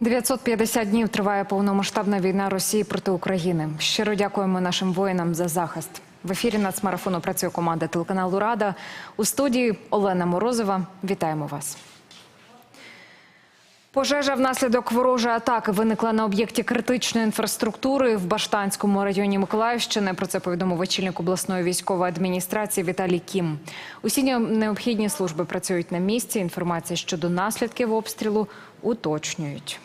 950 днів триває повномасштабна війна Росії проти України. Щиро дякуємо нашим воїнам за захист. В ефірі нацмарафону працює команда телеканалу Рада. У студії Олена Морозова. Вітаємо вас. Пожежа внаслідок ворожої атаки виникла на об'єкті критичної інфраструктури в Баштанському районі Миколаївщини. Про це повідомив очільник обласної військової адміністрації Віталій Кім. Усі необхідні служби працюють на місці. Інформація щодо наслідків обстрілу уточнюють.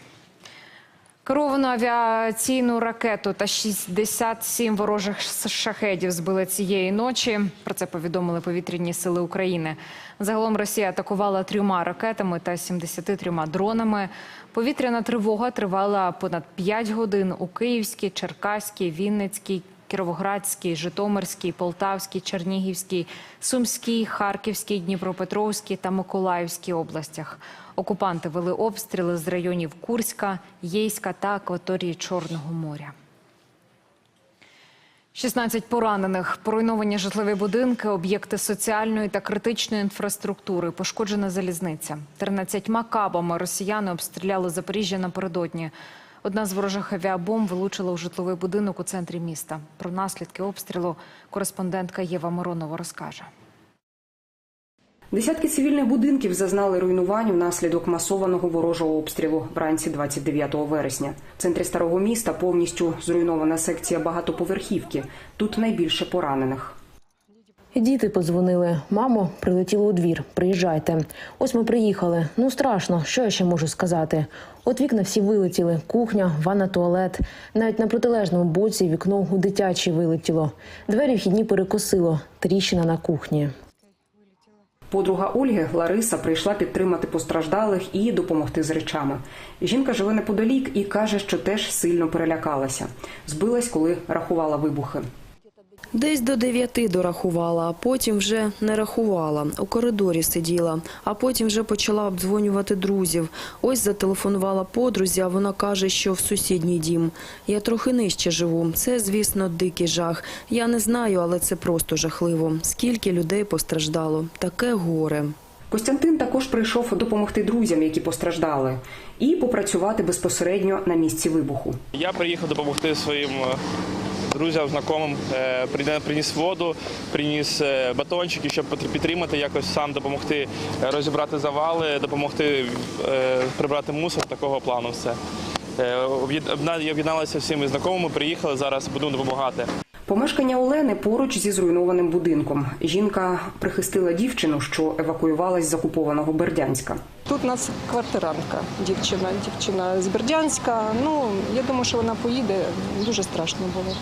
Керовану авіаційну ракету та 67 ворожих шахедів збили цієї ночі. Про це повідомили повітряні сили України. Загалом Росія атакувала трьома ракетами та 73 дронами. Повітряна тривога тривала понад 5 годин у Київській, Черкаській, Вінницькій, Кіровоградській, Житомирській, Полтавській, Чернігівській, Сумській, Харківській, Дніпропетровській та Миколаївській областях. Окупанти вели обстріли з районів Курська, Єйська та акваторії Чорного моря. 16 поранених, поруйновані житлові будинки, об'єкти соціальної та критичної інфраструктури, пошкоджена залізниця. 13 кабами росіяни обстріляли Запоріжжя напередодні. Одна з ворожих авіабомб влучила у житловий будинок у центрі міста. Про наслідки обстрілу кореспондентка Єва Моронова розкаже. Десятки цивільних будинків зазнали руйнувань внаслідок масованого ворожого обстрілу вранці 29 вересня. В центрі старого міста повністю зруйнована секція багатоповерхівки. Тут найбільше поранених. Діти подзвонили. Мамо, прилетіло у двір. Приїжджайте. Ось ми приїхали. Ну страшно, що я ще можу сказати. От вікна всі вилетіли: кухня, ванна, туалет. Навіть на протилежному боці вікно у дитячій вилетіло. Двері вхідні перекосило. Тріщина на кухні. Подруга Ольги Лариса прийшла підтримати постраждалих і допомогти з речами. Жінка живе неподалік і каже, що теж сильно перелякалася. Збилась, коли рахувала вибухи. Десь до дев'яти дорахувала, а потім вже не рахувала. У коридорі сиділа, а потім вже почала обдзвонювати друзів. Ось зателефонувала подрузі, а вона каже, що в сусідній дім. Я трохи нижче живу. Це, звісно, дикий жах. Я не знаю, але це просто жахливо. Скільки людей постраждало? Таке горе. Костянтин також прийшов допомогти друзям, які постраждали, і попрацювати безпосередньо на місці вибуху. Я приїхав допомогти своїм е, друзям, знайомим. Е, Приніс воду, приніс е, батончики, щоб підтримати, якось сам допомогти е, розібрати завали, допомогти прибрати мусор такого плану. Все. Об'єд- об'єдналися всіми знайомими, приїхали, зараз будемо допомагати. Помешкання Олени поруч зі зруйнованим будинком. Жінка прихистила дівчину, що евакуювалась з окупованого Бердянська. Тут у нас квартирантка, дівчина, дівчина з Бердянська. Ну, я думаю, що вона поїде. Дуже страшно було.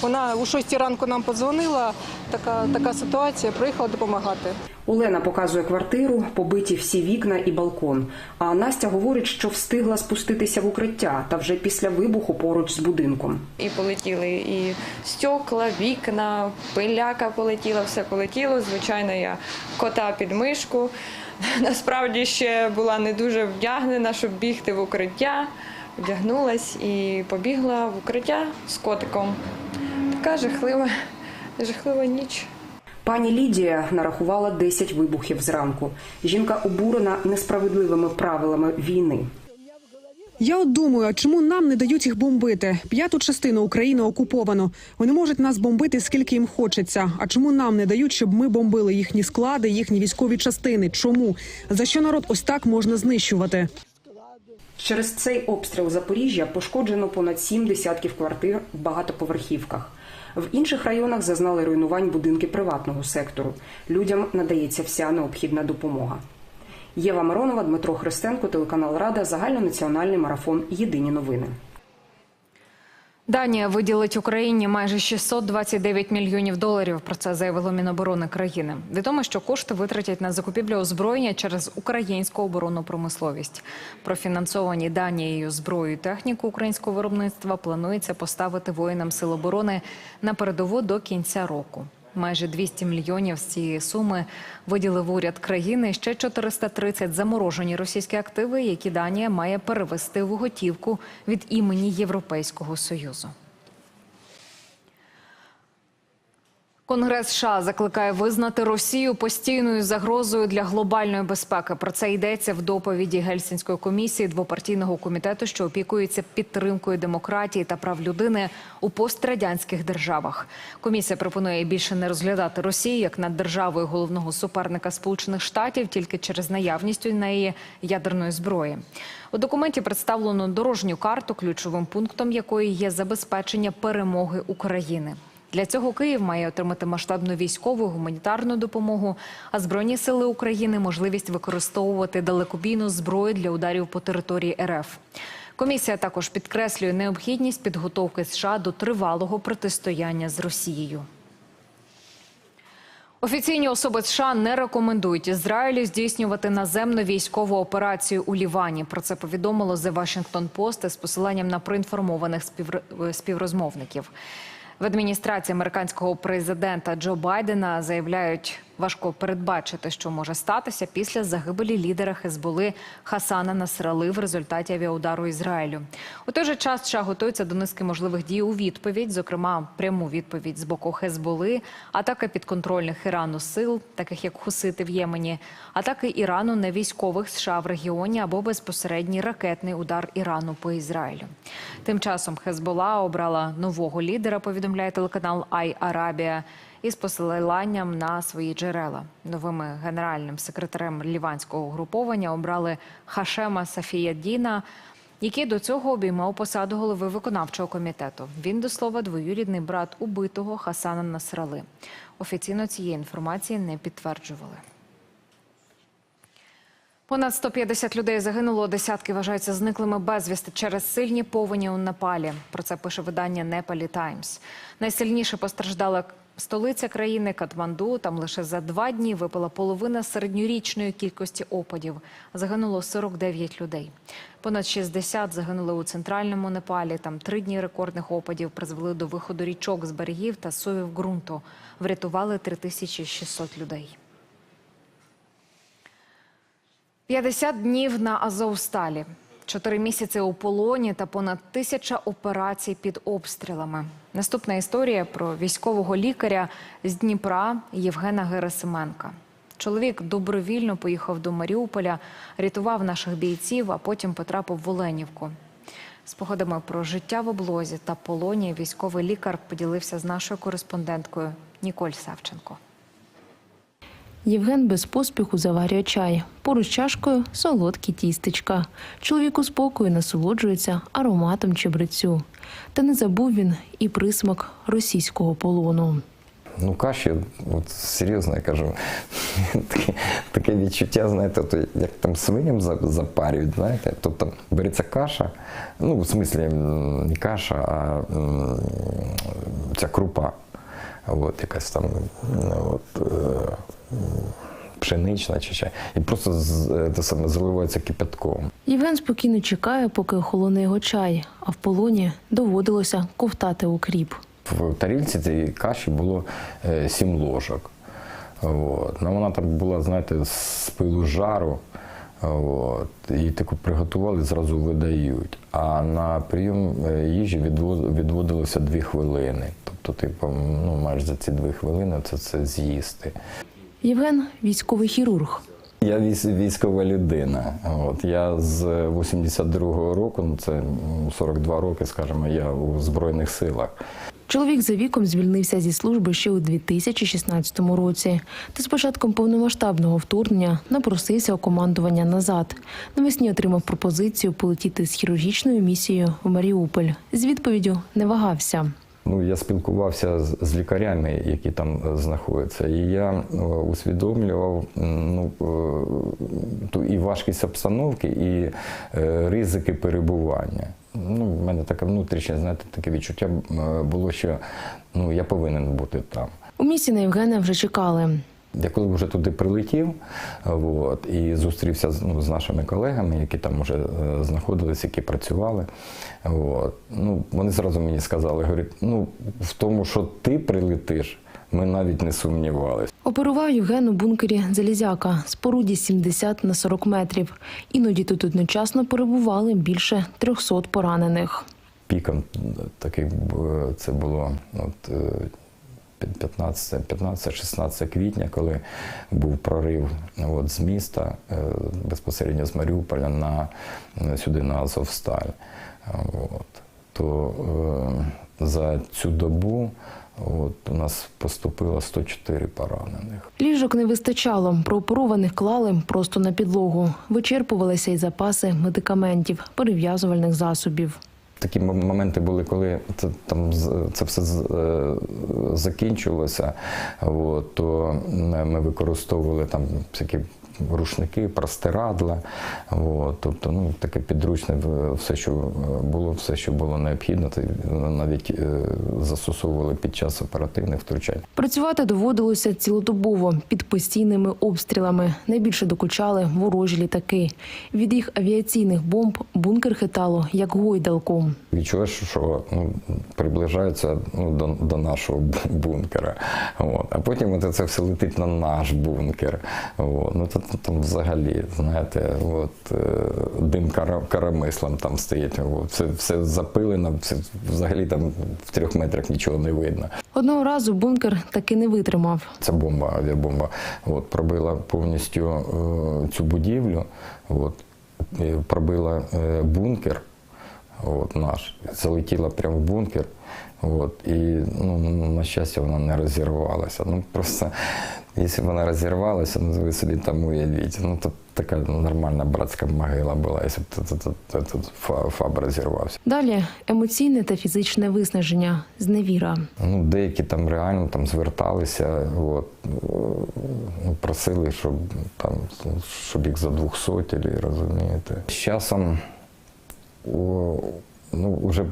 Вона у 6 ранку нам подзвонила, така, така ситуація, приїхала допомагати. Олена показує квартиру, побиті всі вікна і балкон. А Настя говорить, що встигла спуститися в укриття та вже після вибуху поруч з будинком. І полетіли і стекла, вікна, пиляка полетіла, все полетіло. Звичайно, я кота під мишку. Насправді ще була не дуже вдягнена, щоб бігти в укриття. Вдягнулась і побігла в укриття з котиком. Така жахлива, жахлива ніч. Пані Лідія нарахувала 10 вибухів зранку. Жінка обурена несправедливими правилами війни. Я от думаю, а чому нам не дають їх бомбити? П'яту частину України окуповано. Вони можуть нас бомбити скільки їм хочеться. А чому нам не дають, щоб ми бомбили їхні склади, їхні військові частини? Чому за що народ ось так можна знищувати? Через цей обстріл Запоріжжя пошкоджено понад сім десятків квартир в багатоповерхівках. В інших районах зазнали руйнувань будинки приватного сектору. Людям надається вся необхідна допомога. Єва Миронова, Дмитро Христенко, телеканал Рада, загальнонаціональний марафон. Єдині новини. Данія виділить Україні майже 629 мільйонів доларів. Про це заявило Міноборони країни. Відомо, що кошти витратять на закупівлю озброєння через українську оборонну промисловість. Профінансовані Данією зброю і техніку українського виробництва планується поставити воїнам сил оборони на передову до кінця року. Майже 200 мільйонів з цієї суми виділив уряд країни. Ще 430 заморожені російські активи, які Данія має перевести в готівку від імені Європейського союзу. Конгрес США закликає визнати Росію постійною загрозою для глобальної безпеки. Про це йдеться в доповіді Гельсінської комісії двопартійного комітету, що опікується підтримкою демократії та прав людини у пострадянських державах. Комісія пропонує більше не розглядати Росію як над державою головного суперника Сполучених Штатів тільки через наявність у неї ядерної зброї. У документі представлено дорожню карту, ключовим пунктом якої є забезпечення перемоги України. Для цього Київ має отримати масштабну військову гуманітарну допомогу, а збройні сили України можливість використовувати далекобійну зброю для ударів по території РФ. Комісія також підкреслює необхідність підготовки США до тривалого протистояння з Росією. Офіційні особи США не рекомендують Ізраїлю здійснювати наземну військову операцію у Лівані. Про це повідомило The Washington Post з посиланням на проінформованих співр- співрозмовників. В адміністрації американського президента Джо Байдена заявляють, важко передбачити, що може статися після загибелі лідера Хезболи Хасана Насрали в результаті авіаудару Ізраїлю. У той же час США готується до низки можливих дій у відповідь, зокрема пряму відповідь з боку Хезболи, атака підконтрольних Ірану сил, таких як Хусити в Ємені, атаки Ірану на військових США в регіоні або безпосередній ракетний удар Ірану по Ізраїлю. Тим часом Хезбола обрала нового лідера, повідомляє телеканал Ай Арабія із посиланням на свої джерела. Новими генеральним секретарем ліванського угруповання обрали Хашема Сафіяддіна, який до цього обіймав посаду голови виконавчого комітету. Він до слова двоюрідний брат убитого Хасана Насрали. Офіційно цієї інформації не підтверджували. Понад 150 людей загинуло, десятки вважаються зниклими безвісти через сильні повені у Непалі. Про це пише видання Непалі Таймс. Найсильніше постраждала столиця країни Катманду. Там лише за два дні випала половина середньорічної кількості опадів. Загинуло 49 людей. Понад 60 загинули у центральному Непалі. Там три дні рекордних опадів призвели до виходу річок з берегів та сувів ґрунту. Врятували 3600 людей. 50 днів на Азовсталі, 4 місяці у полоні та понад тисяча операцій під обстрілами. Наступна історія про військового лікаря з Дніпра Євгена Герасименка. Чоловік добровільно поїхав до Маріуполя, рятував наших бійців, а потім потрапив в Оленівку. Спогадами про життя в облозі та полоні військовий лікар поділився з нашою кореспонденткою Ніколь Савченко. Євген без поспіху заварює чай. Поруч чашкою солодкі тістечка. Чоловік у спокою насолоджується ароматом чебрецю. Та не забув він і присмак російського полону. Ну, каші, от серйозно я кажу, таке, таке відчуття, знаєте, то як там свиням за- запарюють, знаєте, тобто береться каша, ну, в смислі не каша, а ця крупа, от, якась там ну, от, е, пшенична чи чай, і просто те саме заливається кипятком. Євген спокійно чекає, поки охолоне його чай, а в полоні доводилося ковтати укріп. В тарілці цієї каші було е, сім ложок. От. Ну, вона там була, знаєте, з пилу жару. От. І таку приготували, зразу видають. А на прийом е, їжі відво- відводилося дві хвилини. Тобто, типу, ну, майже за ці дві хвилини це, це з'їсти. Євген військовий хірург. Я військ- військова людина. От я з 82-го року, ну це м, 42 роки, скажімо, я у Збройних силах. Чоловік за віком звільнився зі служби ще у 2016 році. Та з початком повномасштабного вторгнення напросився у командування назад. Навесні отримав пропозицію полетіти з хірургічною місією в Маріуполь. З відповіддю не вагався. Ну, я спілкувався з, з лікарями, які там е, знаходяться, і я е, усвідомлював ну, е, ту і важкість обстановки, і ризики перебування. Ну, в мене таке внутрішнє, знаєте, таке відчуття е, було, що ну, я повинен бути там. У місті на Євгена вже чекали. Я коли вже туди прилетів от, і зустрівся з, ну, з нашими колегами, які там вже е, знаходились, які працювали. От, ну, вони зразу мені сказали, говорять, ну, в тому, що ти прилетиш, ми навіть не сумнівалися. Оперував Євген у бункері Залізяка, споруді 70 на 40 метрів. Іноді тут одночасно перебували більше 300 поранених. Піком такий б- це було от, е, 15-16 квітня, коли був прорив от, з міста е, безпосередньо з Маріуполя на е, сюди на Азовсталь. От. То е, за цю добу от, у нас поступило 104 поранених. Ліжок не вистачало, прооперованих клали просто на підлогу. Вичерпувалися й запаси медикаментів, перев'язувальних засобів. Такі моменти були, коли це, там, це все е, закінчилося, от, то ми використовували там всякі рушники, простирадла. От, тобто, ну, таке підручне в- все, що е, було, все, що було необхідно, навіть е, застосовували під час оперативних втручань. Працювати доводилося цілодобово під постійними обстрілами. Найбільше докучали ворожі літаки. Від їх авіаційних бомб бункер хитало як гойдалку. Відчуваєш, що ну, приближаються ну, до, до нашого бункера. От. А потім от це все летить на наш бункер. От. Ну, то, то, там взагалі, знаєте, от, е, дим кара, карамислом там стоїть. От. Все, все запилено, все, взагалі там в трьох метрах нічого не видно. Одного разу бункер таки не витримав. Ця бомба, авіабомба, от, пробила повністю е, цю будівлю, от, пробила е, бункер от, наш, залетіла прямо в бункер. От, і ну, на щастя вона не розірвалася. Ну просто якщо б вона розірвалася, ну ви собі там уявіть. Ну то така нормальна братська могила була, якщо б тут, тут, тут, тут фаб розірвався. Далі емоційне та фізичне виснаження, зневіра. Ну, деякі там реально там зверталися, от, ну, просили, щоб там щоб їх за 200, розумієте. З часом ну, вже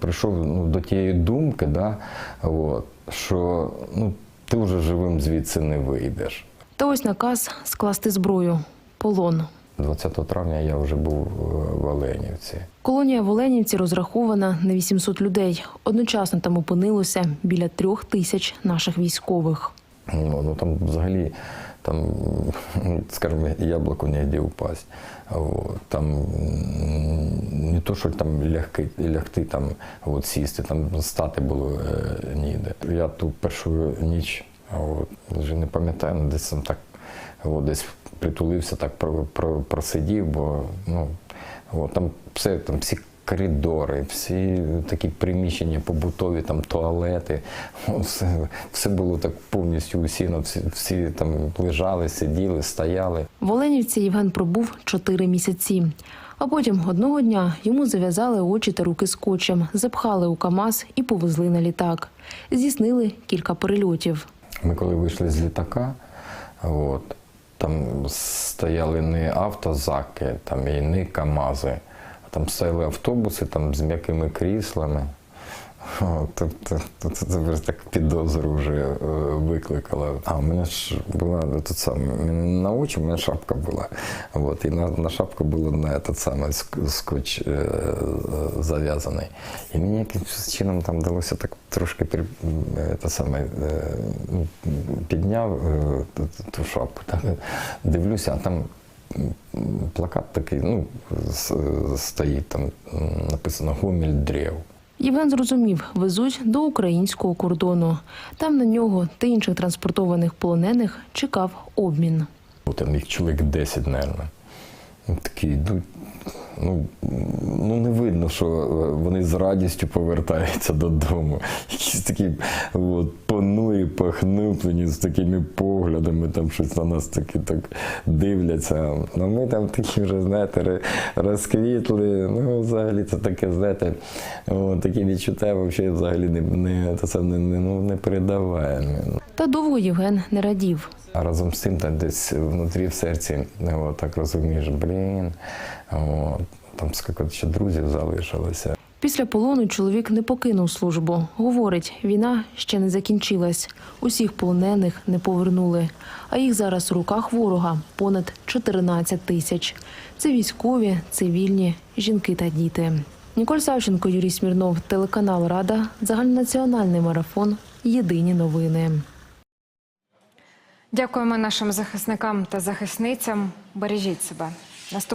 прийшов ну, до тієї думки, да, от, що ну, ти вже живим звідси не вийдеш. Та ось наказ скласти зброю. Полон. 20 травня я вже був е, в Оленівці. Колонія в Оленівці розрахована на 800 людей. Одночасно там опинилося біля трьох тисяч наших військових. Ну, ну там взагалі, там, м, скажімо, яблуко негде упасть. От, там не то, що там лягти, лягти там, от, сісти, там стати було е, ніде. Я ту першу ніч, от, вже не пам'ятаю, ну, десь там так, от, десь притулився, так про, про, просидів, бо ну, от, там все, там всі коридори, всі такі приміщення побутові, там туалети, все, все було так повністю усіно, всі, всі там лежали, сиділи, стояли. В Оленівці Євген пробув чотири місяці. А потім одного дня йому зав'язали очі та руки скотчем, запхали у КАМАЗ і повезли на літак. Здійснили кілька перельотів. Ми коли вийшли з літака, от, там стояли не автозаки, там і не КАМАЗи, там стояли автобуси там, з м'якими кріслами. Тобто це, вже так підозру вже е, викликало. А у мене ж була тут саме на очі, у мене шапка була. От, і на, на шапку було на этот самий скотч е, е, зав'язаний. І мені якимось чином там вдалося так трошки при, е, саме, ну, підняв ту, шапку. Так, дивлюся, а там плакат такий, ну, стоїть там написано Гомель древ. Євген зрозумів, везуть до українського кордону. Там на нього та інших транспортованих полонених чекав обмін. Там їх чоловік 10, мабуть. Такі йдуть. Ну, ну не видно, що е, вони з радістю повертаються додому. Якісь такі от, понурі, похнуплені з такими поглядами, там щось на нас таки так дивляться. Ну ми там такі вже, знаєте, розквітли. Ну, взагалі це таке, знаєте, от, такі відчуття взагалі, взагалі не, не, це не, не, ну, не передаваємо. Та довго Євген не радів. А разом з тим, там десь внутрі в серці, о, так розумієш, блін, там скільки ще друзів залишилося. Після полону чоловік не покинув службу. Говорить, війна ще не закінчилась. Усіх полонених не повернули. А їх зараз у руках ворога понад 14 тисяч. Це військові, цивільні, жінки та діти. Ніколь Савченко, Юрій Смірнов, телеканал Рада, загальнонаціональний марафон. Єдині новини. Дякуємо нашим захисникам та захисницям. Бережіть себе. Наступ...